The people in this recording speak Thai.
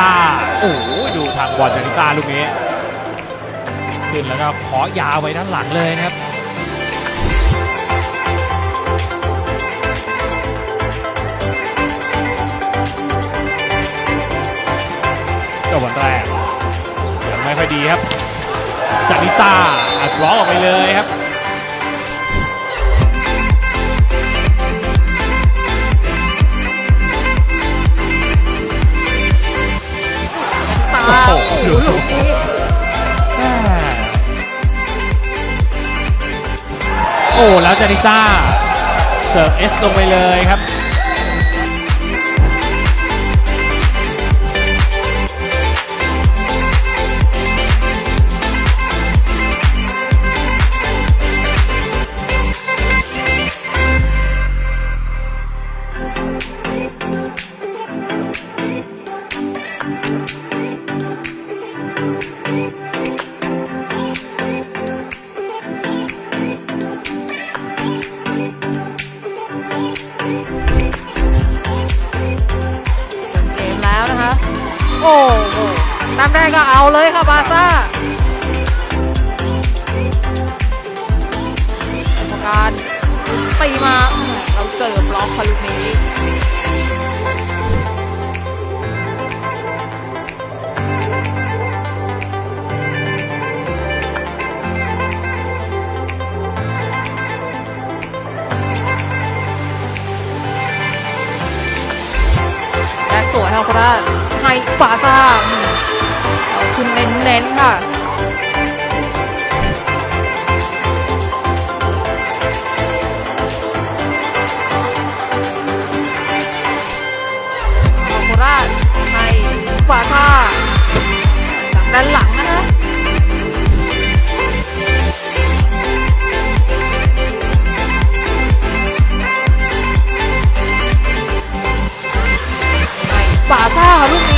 ตาโอ้โหดูทางบอลจานิตาลูกนี้ ขึ้นแล้วก็ขอยาวไปด้านหลังเลยนะครับเก็บอลแรกยังไม่ค่อยดีครับจานิตาอัดบล็อกออกไปเลยครับ โอ้แล้วจานิต้าเสิร์ฟเอสลงไปเลยครับ เกมแล้วนะคะ โอ้โหตามแรกก็เอาเลยค่ะบาซ่ากรรมการตีมาเราเจอบล็อกคาลูกนี้ สวยค่ะโคราชไฮฟาซ่าคุณเน้นเน้นค่ะโคราชไฮฟาซ่าด้านหลังนะคะ 哇好厉害